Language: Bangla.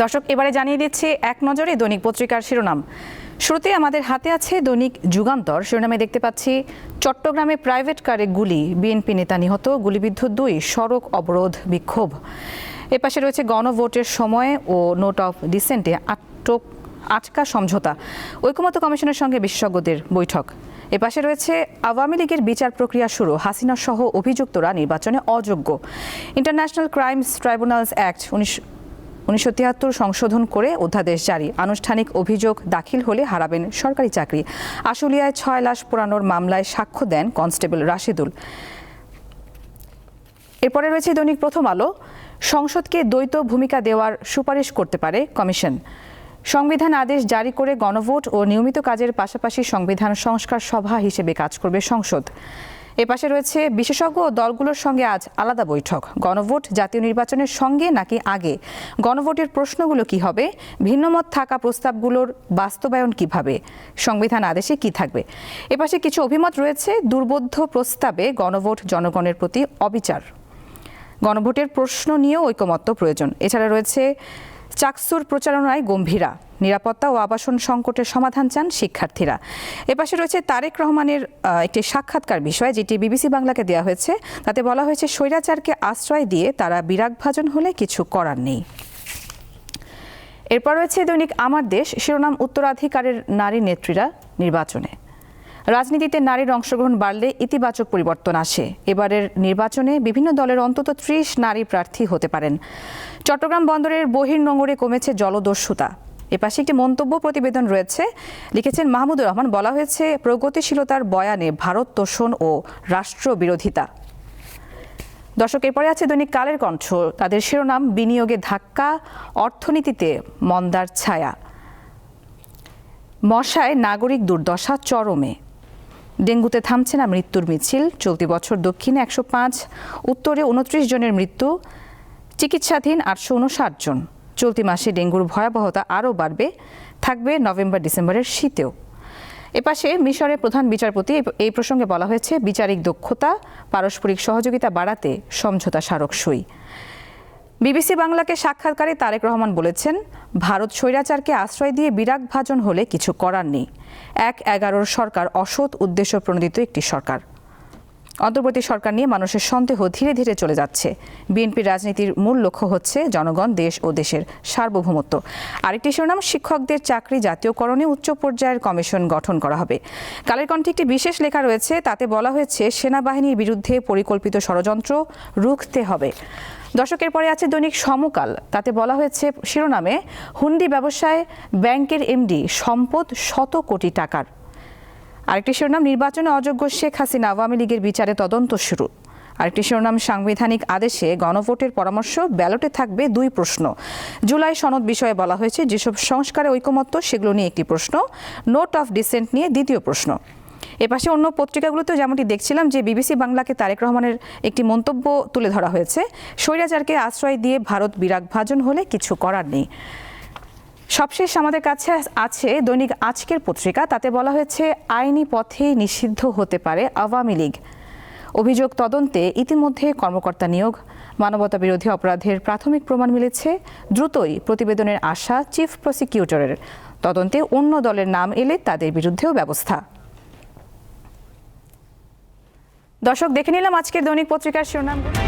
দর্শক, এবারে জানিয়ে দিচ্ছি এক নজরে দৈনিক পত্রিকার শিরোনাম। শুরুতে আমাদের হাতে আছে দৈনিক যুগান্তর। শিরোনামে দেখতে পাচ্ছি, চট্টগ্রামে প্রাইভেট কারে গুলি, বিএনপি নেতা নিহত, গুলিবিদ্ধ দুই, সড়ক অবরোধ বিক্ষোভ। এপাশে রয়েছে গণভোটের সময় ও নোট অফ ডিসেন্টে আটক, আটকা সমঝোতা। ঐকমত্য কমিশনের সঙ্গে বিশেষজ্ঞদের বৈঠক। এপাশে রয়েছে, আওয়ামী লীগের বিচার প্রক্রিয়া শুরু হাসিনা সহ অভিযুক্তরা নির্বাচনে অযোগ্য। ইন্টারন্যাশনাল ক্রাইমস ট্রাইব্যুনালস অ্যাক্ট উনিশ উনিশশো তিয়াত্তর সংশোধন করে অধ্যাদেশ জারি। আনুষ্ঠানিক অভিযোগ দাখিল হলে হারাবেন সরকারি চাকরি। আশুলিয়ায় ছয় লাশ পোড়ানোর মামলায় সাক্ষ্য দেন কনস্টেবল রাশিদুল। এরপরে রয়েছে দৈনিক প্রথম আলো। সংসদকে দ্বৈত ভূমিকা দেওয়ার সুপারিশ করতে পারে কমিশন। সংবিধান আদেশ জারি করে গণভোট ও নিয়মিত কাজের পাশাপাশি সংবিধান সংস্কার সভা হিসেবে কাজ করবে সংসদ। এপাশে রয়েছে বিশেষজ্ঞ দলগুলোর সঙ্গে আজ আলাদা বৈঠক। গণভোট জাতীয় নির্বাচনের সঙ্গে নাকি আগে? গণভোটের প্রশ্নগুলো কি হবে? ভিন্নমত থাকা প্রস্তাবগুলোর বাস্তবায়ন কীভাবে? সংবিধান আদেশে কি থাকবে? এপাশে কিছু অভিমত রয়েছে দুর্বোধ্য প্রস্তাবে গণভোট জনগণের প্রতি অবিচার। গণভোটের প্রশ্ন নিয়েও ঐকমত্য প্রয়োজন। এছাড়া রয়েছে চাকসুর প্রচারণায় গম্ভীরা। নিরাপত্তা ও আবাসন সংকটের সমাধান চান শিক্ষার্থীরা। এপাশে রয়েছে তারেক রহমানের একটি সাক্ষাৎকার বিষয়, যেটি বিবিসি বাংলাকে দেওয়া হয়েছে। তাতে বলা হয়েছে, স্বৈরাচারকে আশ্রয় দিয়ে তারা বিরাগভাজন হলে কিছু করার নেই। এরপর রয়েছে দৈনিক আমার দেশ, শিরোনাম উত্তরাধিকারের নারী নেত্রীরা নির্বাচনে। রাজনীতিতে নারীর অংশগ্রহণ বাড়লে ইতিবাচক পরিবর্তন আসে। এবারের নির্বাচনে বিভিন্ন দলের অন্তত ত্রিশ নারী প্রার্থী হতে পারেন। চট্টগ্রাম বন্দরের বহির্নোঙরে কমেছে জলদস্যুতা। এপাশে একটি মন্তব্য প্রতিবেদন রয়েছে। লিখেছেন, মাহমুদুর রহমান, বলা হয়েছে, প্রগতিশীলতার বয়ানে ভারত তোষণ ও রাষ্ট্রবিরোধিতা। দর্শক, এরপরে আছে দৈনিক কালের কণ্ঠ। তাদের শিরোনাম, বিনিয়োগে ধাক্কা, অর্থনীতিতে মন্দার ছায়া। মশায় নাগরিক দুর্দশা চরমে। ডেঙ্গুতে থামছে না মৃত্যুর মিছিল। চলতি বছর দক্ষিণে একশো পাঁচ, উত্তরে উনত্রিশ জনের মৃত্যু, চিকিৎসাধীন আটশো উনষাট জন। চলতি মাসে ডেঙ্গুর ভয়াবহতা আরও বাড়বে, থাকবে নভেম্বর ডিসেম্বরের শীতেও। এপাশে মিশরের প্রধান বিচারপতি এই প্রসঙ্গে বলা হয়েছে, বিচারিক দক্ষতা, পারস্পরিক সহযোগিতা বাড়াতে সমঝোতা স্মারক সই বিবিসি বাংলাকে সাক্ষাৎকারে তারেক রহমান বলেছেন ভারত স্বৈরাচারকে আশ্রয় দিয়ে বিরাগ ভাজন হলে কিছু করার নেই। এক এগারোর সরকার অসৎ উদ্দেশ্য প্রণোদিত একটি সরকার। অন্তর্বর্তী সরকার নিয়ে মানুষের সন্দেহ ধীরে ধীরে চলে যাচ্ছে। বিএনপির রাজনীতির মূল লক্ষ্য হচ্ছে জনগণ, দেশ ও দেশের সার্বভৌমত্ব। আরেকটি শিরোনাম, শিক্ষকদের চাকরি জাতীয়করণে উচ্চ পর্যায়ের কমিশন গঠন করা হবে। কালের কণ্ঠে একটি বিশেষ লেখা রয়েছে, তাতে বলা হয়েছে, সেনাবাহিনীর বিরুদ্ধে পরিকল্পিত ষড়যন্ত্র রুখতে হবে। দর্শকের পরে আছে দৈনিক সমকাল। তাতে বলা হয়েছে শিরোনামে, হুন্ডি ব্যবসায় ব্যাংকের এমডি সম্পদ শত কোটি টাকার। আরেকটি শিরোনাম, নির্বাচনে অযোগ্য শেখ হাসিনা আওয়ামী লীগের বিচারে তদন্ত শুরু। আরেকটি শিরোনাম, সাংবিধানিক আদেশে গণভোটের পরামর্শ, ব্যালটে থাকবে দুই প্রশ্ন। জুলাই সনদ বিষয়ে বলা হয়েছে, যেসব সংস্কারে ঐকমত্য, সেগুলো নিয়ে একটি প্রশ্ন। নোট অফ ডিসেন্ট নিয়ে দ্বিতীয় প্রশ্ন। এপাশে অন্য পত্রিকাগুলোতেও যেমনটি দেখছিলাম যে বিবিসি বাংলাকে তারেক রহমানের একটি মন্তব্য তুলে ধরা হয়েছে, স্বৈরাচারকে আশ্রয় দিয়ে ভারত বিরাগ ভাজন হলে কিছু করার নেই। সবশেষ আমাদের কাছে আছে দৈনিক আজকের পত্রিকা, তাতে বলা হয়েছে আইনি পথে নিষিদ্ধ হতে পারে আওয়ামী লীগ। অভিযোগ তদন্তে ইতিমধ্যে কর্মকর্তা নিয়োগ, মানবতা বিরোধী অপরাধের প্রাথমিক প্রমাণ মিলেছে, দ্রুতই প্রতিবেদনের আশা চিফ প্রসিকিউটরের। তদন্তে অন্য দলের নাম এলে তাদের বিরুদ্ধেও ব্যবস্থা। দর্শক দেখে নিলাম আজকের দৈনিক পত্রিকার শিরোনামগুলো